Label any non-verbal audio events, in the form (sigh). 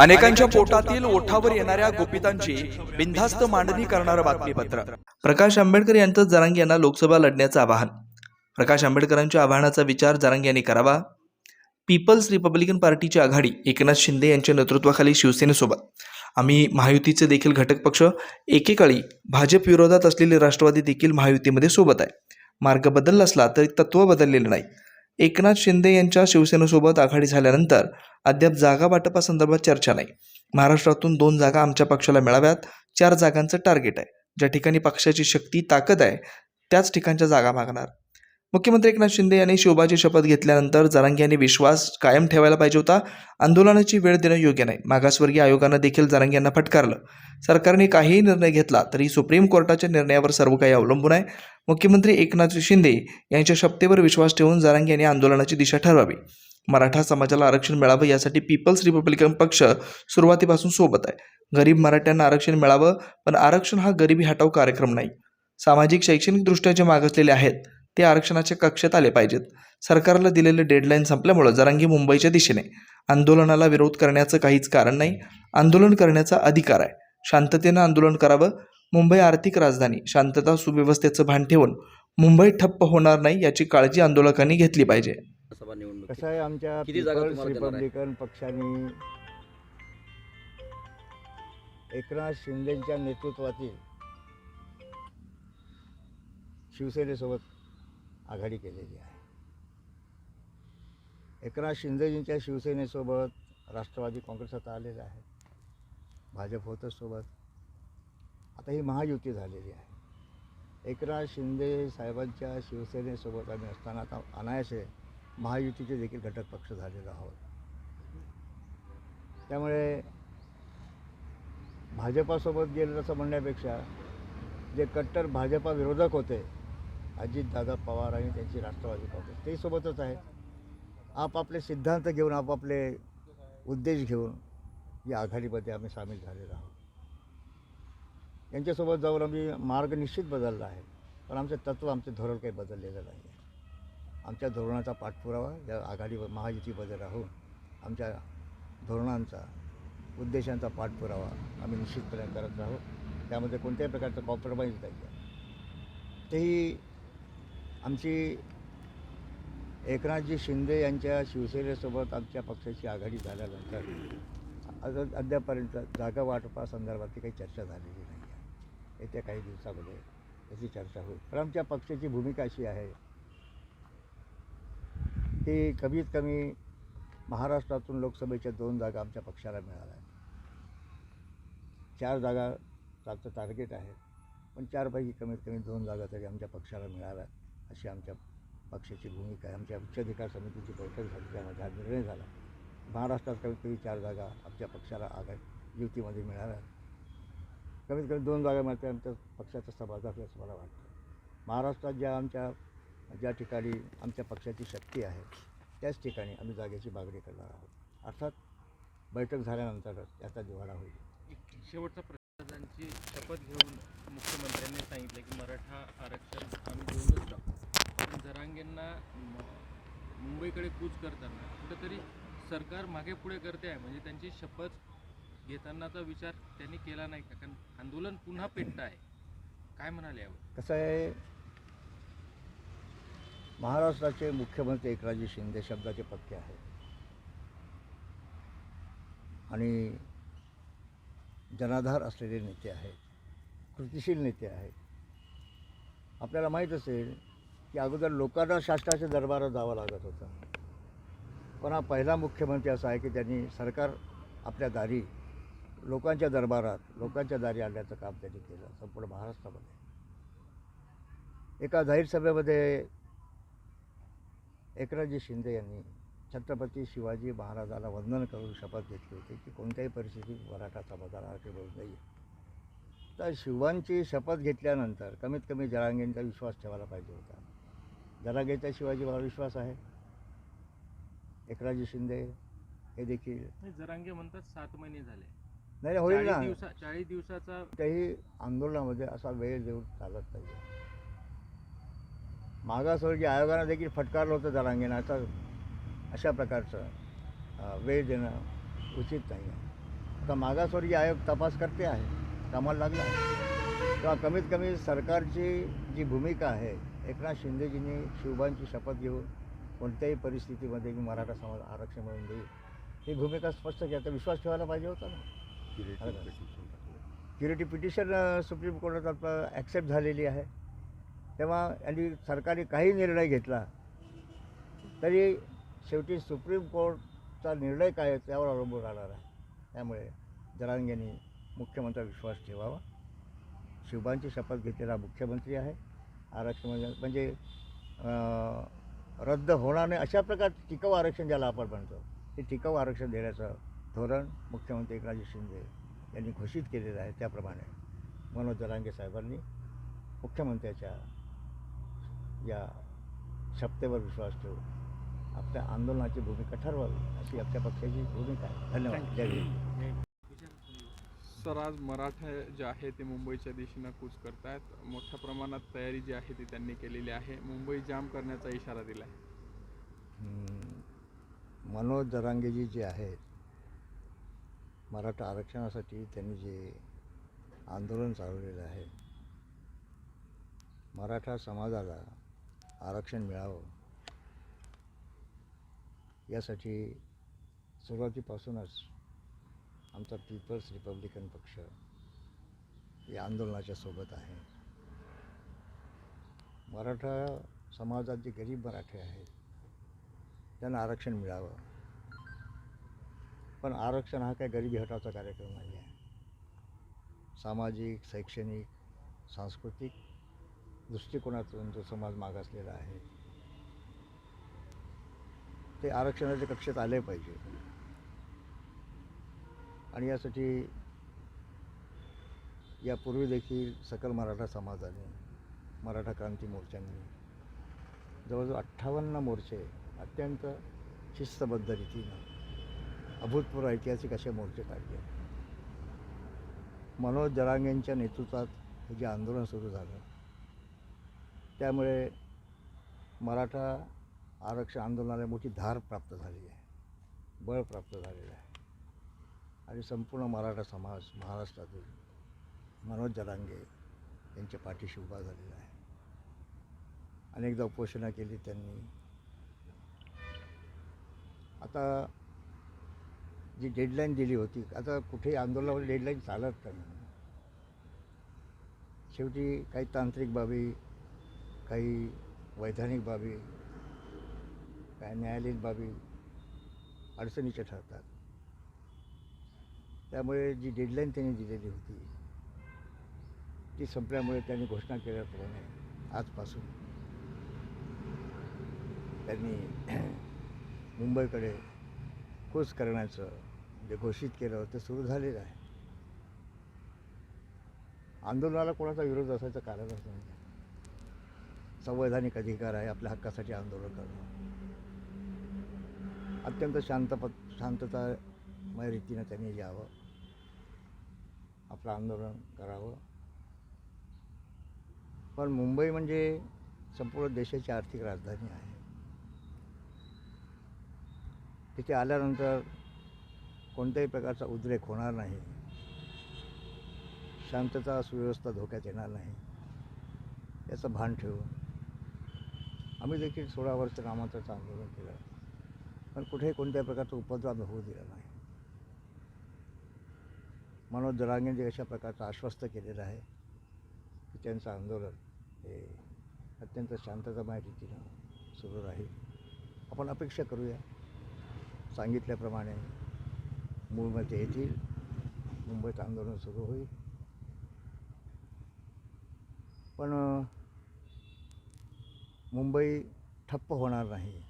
अनेकांच्या पोटातील ओठावर येणाऱ्या गोपितांची बिनधास्त मांडणी करणारं बातमीपत्र. प्रकाश आंबेडकर यांचं जरांग यांना लोकसभा लढण्याचं आवाहन. प्रकाश आंबेडकरांच्या आवाहनाचा विचार जरांग यांनी करावा. पीपल्स रिपब्लिकन पार्टीची आघाडी एकनाथ शिंदे यांच्या नेतृत्वाखाली शिवसेनेसोबत. आम्ही महायुतीचे देखील घटक पक्ष एकेकाळी भाजप विरोधात असलेले राष्ट्रवादी देखील महायुतीमध्ये सोबत आहे. मार्ग बदलला असला तरी तत्व बदललेलं नाही. एकनाथ शिंदे यांच्या शिवसेनेसोबत आघाडी झाल्यानंतर अद्याप जागा वाटपासंदर्भात चर्चा नाही. महाराष्ट्रातून दोन जागा आमच्या पक्षाला मिळाव्यात चार जागांचं टार्गेट आहे. ज्या ठिकाणी पक्षाची शक्ती ताकद आहे त्याच ठिकाणच्या जागा मागणार. मुख्यमंत्री एकनाथ शिंदे यांनी शिवबाची शपथ घेतल्यानंतर जरांगे यांनी विश्वास कायम ठेवायला पाहिजे होता. आंदोलनाची वेळ देणं योग्य नाही. मागासवर्गीय आयोगानं देखील जरांगे यांना फटकारलं. सरकारने काहीही निर्णय घेतला तरी सुप्रीम कोर्टाच्या निर्णयावर सर्व काही अवलंबून आहे. मुख्यमंत्री एकनाथ शिंदे यांच्या शपथेवर विश्वास ठेवून जरांगे यांनी आंदोलनाची दिशा ठरवावी. मराठा समाजाला आरक्षण मिळावं यासाठी पीपल्स रिपब्लिकन पक्ष सुरुवातीपासून सोबत आहे. गरीब मराठ्यांना आरक्षण मिळावं पण आरक्षण हा गरिबी हटाव कार्यक्रम नाही. सामाजिक शैक्षणिकदृष्ट्या जे मागासलेले आहेत ते आरक्षणाच्या कक्षेत आले पाहिजेत. सरकारला दिलेलं डेडलाईन संपल्यामुळं जरांगी मुंबईच्या दिशेने. आंदोलनाला विरोध करण्याचं काहीच कारण नाही. आंदोलन करण्याचा अधिकार आहे. शांततेनं आंदोलन करावं. मुंबई आर्थिक राजधानी शांतता सुव्यवस्थेचं भान ठेवून मुंबई ठप्प होणार नाही याची काळजी आंदोलकांनी घेतली पाहिजे. कसं आहे आमच्या? रिपब्लिकन पक्षाने? एकनाथ शिंदेच्या नेतृत्वातील शिवसेनेसोबत आघाडी केलेली आहे. एकनाथ शिंदेजींच्या शिवसेनेसोबत राष्ट्रवादी काँग्रेस आता आलेलं आहे. भाजप होतं सोबत. आता ही महायुती झालेली आहे. एकनाथ शिंदे साहेबांच्या शिवसेनेसोबत आम्ही असताना आता अनायासे महायुतीचे देखील घटक पक्ष झालेलो आहोत. त्यामुळे भाजपासोबत गेलं असं म्हणण्यापेक्षा जे कट्टर भाजपा विरोधक होते अजितदादा पवार आणि त्यांची राष्ट्रवादी काँग्रेस. ते सोबतच आहेत. आपापले सिद्धांत घेऊन आपापले उद्देश घेऊन या आघाडीमध्ये आम्ही सामील झालेलो आहोत. यांच्यासोबत जाऊन आम्ही मार्ग निश्चित बदलला आहे. पण आमचे तत्त्व आमचे धोरण काही बदललेलं नाही आहे. आमच्या धोरणाचा पाठपुरावा या आघाडीवर महायुतीमध्ये राहून आमच्या धोरणांचा उद्देशांचा पाठपुरावा आम्ही निश्चितपणे करत राहू. त्यामध्ये कोणत्याही प्रकारचं कॉम्प्रोमाइज नाही आहे तेही आमची एकनाथजी शिंदे यांच्या शिवसेनेसोबत आमच्या पक्षाची आघाडी झाल्यानंतर अजून अद्यापर्यंत जागा वाटपासंदर्भातली काही चर्चा झालेली नाही आहे. येत्या काही दिवसामध्ये त्याची चर्चा होईल. पण आमच्या पक्षाची भूमिका अशी आहे की कमीत कमी महाराष्ट्रातून लोकसभेच्या दोन जागा आमच्या पक्षाला मिळाल्या आहेत. चार जागा आमचं टार्गेट आहे. पण चारपैकी कमीत कमी दोन जागा तरी आमच्या पक्षाला मिळाव्यात अशी आमच्या पक्षाची भूमिका आहे. आमच्या उच्चाधिकार समितीची बैठक झाली त्यामध्ये हा निर्णय झाला. महाराष्ट्रात कमीत कमी चार जागा आमच्या पक्षाला आघाडी युतीमध्ये मिळाल्या. कमीत कमी दोन जागा मिळते आमच्या पक्षाचा समाजात असं मला वाटतं. महाराष्ट्रात ज्या आमच्या ज्या ठिकाणी आमच्या पक्षाची शक्ती आहे त्याच ठिकाणी आम्ही जागेची मागणी करणार आहोत. अर्थात बैठक झाल्यानंतरच याचा दिवाळा होईल. शेवटचा प्रशासनाची शपथ घेऊन मुख्यमंत्र्यांनी सांगितलं की मराठा आरक्षण आम्ही देऊनच टाकू. पण जरांगेंना मुंबईकडे कूच करताना कुठेतरी सरकार मागे पुढे करते आहे. म्हणजे त्यांची शपथ घेतानाचा विचार त्यांनी केला नाही का? कारण आंदोलन पुन्हा पेटत आहे. काय म्हणाले यावर? कसं आहे महाराष्ट्राचे मुख्यमंत्री एकनाथजी शिंदे शब्दाचे पक्के आहेत. आणि जनाधार असलेले नेते आहेत कृतिशील नेते आहेत. आपल्याला माहीत असेल की अगोदर लोकांना शासनाच्या दरबारात जावं लागत होतं. पण हा पहिला मुख्यमंत्री असा आहे की त्यांनी सरकार आपल्या दारी लोकांच्या दरबारात लोकांच्या दारी आणण्याचं काम त्यांनी केलं संपूर्ण महाराष्ट्रामध्ये. एका जाहीर सभेमध्ये एकनाथजी शिंदे यांनी छत्रपती शिवाजी महाराजाला वंदन करून शपथ घेतली होती की कोणत्याही परिस्थितीत मराठा समाजाला आरक्षण नये. तर शिवांची शपथ घेतल्यानंतर कमीत कमी जरांगेंचा विश्वास ठेवायला पाहिजे होता. जरांगेचा शिवाजीवर विश्वास आहे. एकनाथजी शिंदे हे देखील. नाही, जरांगे म्हणतात सात महिने झाले. नाही होईल ना. चाळीस दिवसाचा काही आंदोलनामध्ये असा वेळ देऊन चालत नाही. मागासवर्गीय आयोगानं देखील फटकारलं होतं जरांगेनं. असं अशा प्रकारचं वेळ देणं उचित नाही आहे. आता मागासवर्गीय आयोग तपास करते आहे कामाला लागला आहे. तेव्हा कमीत कमी सरकारची जी भूमिका आहे एकनाथ शिंदेजींनी शिवबांची शपथ घेऊन कोणत्याही परिस्थितीमध्ये मी मराठा समाज आरक्षण मिळवून देईल ही भूमिका स्पष्ट केली. आता विश्वास ठेवायला पाहिजे होता ना. क्युरिटी पिटिशन सुप्रीम कोर्टात आपलं ॲक्सेप्ट झालेली आहे. तेव्हा यांनी सरकारने काही निर्णय घेतला तरी शेवटी सुप्रीम कोर्टचा निर्णय काय त्यावर अवलंबून राहणार आहे. त्यामुळे जरांगेंनी मुख्यमंत्र्यावर विश्वास ठेवावा. शिवबांची शपथ घेतलेला मुख्यमंत्री आहे. आरक्षण म्हणजे म्हणजे रद्द होणार नाही अशा प्रकारचं टिकाऊ आरक्षण ज्याला आपण म्हणतो. ते टिकाऊ आरक्षण देण्याचं धोरण मुख्यमंत्री एकनाथ शिंदे यांनी घोषित केलेलं आहे त्याप्रमाणे. मनोज जरांगे साहेबांनी मुख्यमंत्र्याच्या या शपथेवर विश्वास ठेवून आपल्या आंदोलनाची भूमिका ठरवावी अशी आपल्या पक्षाची भूमिका आहे. धन्यवाद. जय सर आज मराठा जे आहे ते मुंबईच्या दिशेनं कूच करतायत. मोठ्या प्रमाणात तयारी जी आहे ती त्यांनी केलेली आहे. मुंबई जाम करण्याचा इशारा दिला आहे मनोज जरांगेजी जे आहेत मराठा आरक्षणासाठी त्यांनी जे आंदोलन चालवलेलं आहे मराठा समाजाला आरक्षण मिळावं यासाठी सुरुवातीपासूनच आमचा पीपल्स रिपब्लिकन पक्ष या आंदोलनाच्या सोबत आहे. मराठा समाजात जे गरीब मराठे आहेत त्यांना आरक्षण मिळावं. पण आरक्षण हा काही गरिबी हटावचा कार्यक्रम नाही आहे. सामाजिक शैक्षणिक सांस्कृतिक दृष्टिकोनातून जो समाज मागासलेला आहे ते आरक्षणाच्या कक्षेत आले पाहिजे. आणि यासाठी यापूर्वी देखील सकल मराठा समाजाने मराठा क्रांती मोर्चांनी जवळजवळ अठ्ठावन्न मोर्चे अत्यंत शिस्तबद्ध रीतीनं अभूतपूर्व ऐतिहासिक असे मोर्चे काढले. मनोज जरांगेंच्या नेतृत्वात हे जे आंदोलन सुरू झालं त्यामुळे मराठा आरक्षण आंदोलनाला मोठी धार प्राप्त झाली आहे. बळ प्राप्त झालेलं आहे. आणि संपूर्ण मराठा समाज महाराष्ट्रातील मनोज जरांगे यांच्या पाठीशी उभा झालेला आहे. अनेकदा उपोषणं केली त्यांनी. आता जी डेडलाईन दिली होती आता कुठेही आंदोलनावर डेडलाईन चालत नाही. शेवटी काही तांत्रिक बाबी काही वैधानिक बाबी काय न्यायालयीन बाबी अडचणीच्या ठरतात. त्यामुळे जी डेडलाईन त्यांनी दिलेली होती ती संपल्यामुळे त्यांनी घोषणा केल्याप्रमाणे आजपासून त्यांनी (clears throat) मुंबईकडे कूच करण्याचं जे घोषित केलं ते सुरू झालेलं आहे. आंदोलनाला कोणाचा विरोध असायचं कारणच नाही. संवैधानिक अधिकार आहे आपल्या हक्कासाठी आंदोलन करणं. अत्यंत शांतपत शांततामय रीतीनं त्यांनी यावं. आपलं आंदोलन करावं. पण मुंबई म्हणजे संपूर्ण देशाची आर्थिक राजधानी आहे. तिथे आल्यानंतर कोणत्याही प्रकारचा उद्रेक होणार नाही. शांतता सुव्यवस्था धोक्यात येणार नाही. याचं भान ठेवून आम्ही देखील सोळा वर्ष कामाचं आंदोलन केलं. पण कुठेही कोणत्याही प्रकारचा उपद्रव होऊ दिला नाही. मनोज जरांगेंनी अशा प्रकारचं आश्वस्त केलेलं आहे की त्यांचं आंदोलन हे अत्यंत शांततामय रीतीनं सुरू राहील. आपण अपेक्षा करूया. सांगितल्याप्रमाणे मूळमध्ये येतील. मुंबईत आंदोलन सुरू होईल. पण मुंबई ठप्प होणार नाही.